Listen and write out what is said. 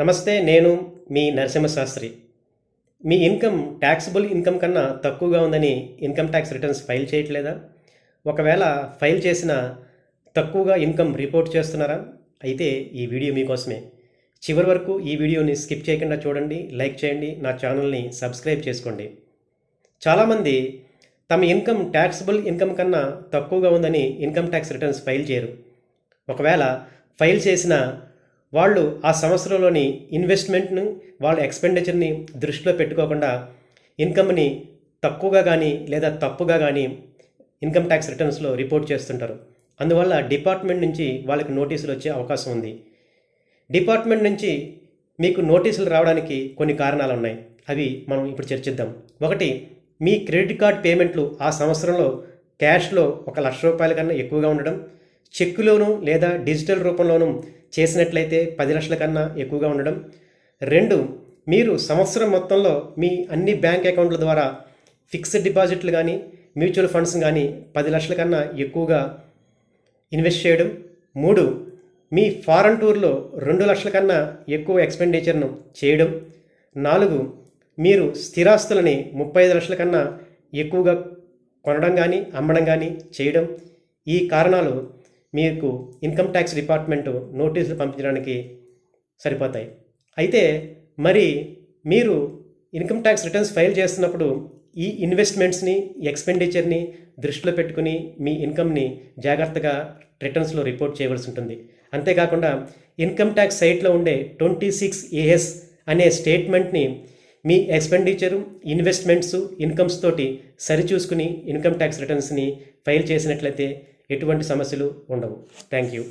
నమస్తే నేను మీ నరసింహశాస్త్రి. మీ ఇన్కమ్ ట్యాక్సిబుల్ ఇన్కమ్ కన్నా తక్కువగా ఉందని ఇన్కమ్ ట్యాక్స్ రిటర్న్స్ ఫైల్ చేయట్లేదా? ఒకవేళ ఫైల్ చేసిన తక్కువగా ఇన్కమ్ రిపోర్ట్ చేస్తున్నారా? అయితే ఈ వీడియో మీకోసమే. చివరి వరకు ఈ వీడియోని స్కిప్ చేయకుండా చూడండి లైక్ చేయండి నా ఛానల్ని సబ్స్క్రైబ్ చేసుకోండి. చాలామంది తమ ఇన్కమ్ ట్యాక్సిబుల్ ఇన్కమ్ కన్నా తక్కువగా ఉందని ఇన్కమ్ ట్యాక్స్ రిటర్న్స్ ఫైల్ చేయరు. ఒకవేళ ఫైల్ చేసిన వాళ్ళు ఆ సంవత్సరంలోని ఇన్వెస్ట్మెంట్ను వాళ్ళ ఎక్స్పెండిచర్ని దృష్టిలో పెట్టుకోకుండా ఇన్కమ్ని తక్కువగా కానీ లేదా తప్పుగా కానీ ఇన్కమ్ ట్యాక్స్ రిటర్న్స్లో రిపోర్ట్ చేస్తుంటారు. అందువల్ల డిపార్ట్మెంట్ నుంచి వాళ్ళకి నోటీసులు వచ్చే అవకాశం ఉంది. డిపార్ట్మెంట్ నుంచి మీకు నోటీసులు రావడానికి కొన్ని కారణాలు ఉన్నాయి అవి మనం ఇప్పుడు చర్చిద్దాం. ఒకటి మీ క్రెడిట్ కార్డ్ పేమెంట్లు ఆ సంవత్సరంలో క్యాష్లో ఒక లక్ష రూపాయల కన్నా ఎక్కువగా ఉండడం. చెక్కులోను లేదా డిజిటల్ రూపంలోనూ చేసినట్లయితే పది లక్షల కన్నా ఎక్కువగా ఉండడం. రెండు మీరు సంవత్సరం మొత్తంలో మీ అన్ని బ్యాంక్ అకౌంట్ల ద్వారా ఫిక్స్డ్ డిపాజిట్లు కానీ మ్యూచువల్ ఫండ్స్ కానీ పది లక్షల కన్నా ఎక్కువగా ఇన్వెస్ట్ చేయడం. మూడు మీ ఫారెన్ టూర్లో రెండు లక్షల కన్నా ఎక్కువ ఎక్స్పెండిచర్ను చేయడం. నాలుగు మీరు స్థిరాస్తులని ముప్పై ఐదు లక్షల కన్నా ఎక్కువగా కొనడం కానీ అమ్మడం కానీ చేయడం. ఈ కారణాలు మీకు ఇన్కమ్ ట్యాక్స్ డిపార్ట్మెంటు నోటీసులు పంపించడానికి సరిపోతాయి. అయితే మరి మీరు ఇన్కమ్ ట్యాక్స్ రిటర్న్స్ ఫైల్ చేస్తున్నప్పుడు ఈ ఇన్వెస్ట్మెంట్స్ని ఎక్స్పెండిచర్ని దృష్టిలో పెట్టుకుని మీ ఇన్కమ్ని జాగ్రత్తగా రిటర్న్స్లో రిపోర్ట్ చేయవలసి ఉంటుంది. అంతేకాకుండా ఇన్కమ్ ట్యాక్స్ సైట్లో ఉండే ట్వంటీ సిక్స్ ఏఎస్ అనే స్టేట్మెంట్ని మీ ఎక్స్పెండిచరు ఇన్వెస్ట్మెంట్స్ ఇన్కమ్స్ తోటి సరిచూసుకుని ఇన్కమ్ ట్యాక్స్ రిటర్న్స్ని ఫైల్ చేసినట్లయితే ఎటువంటి సమస్యలు ఉండవు. Thank you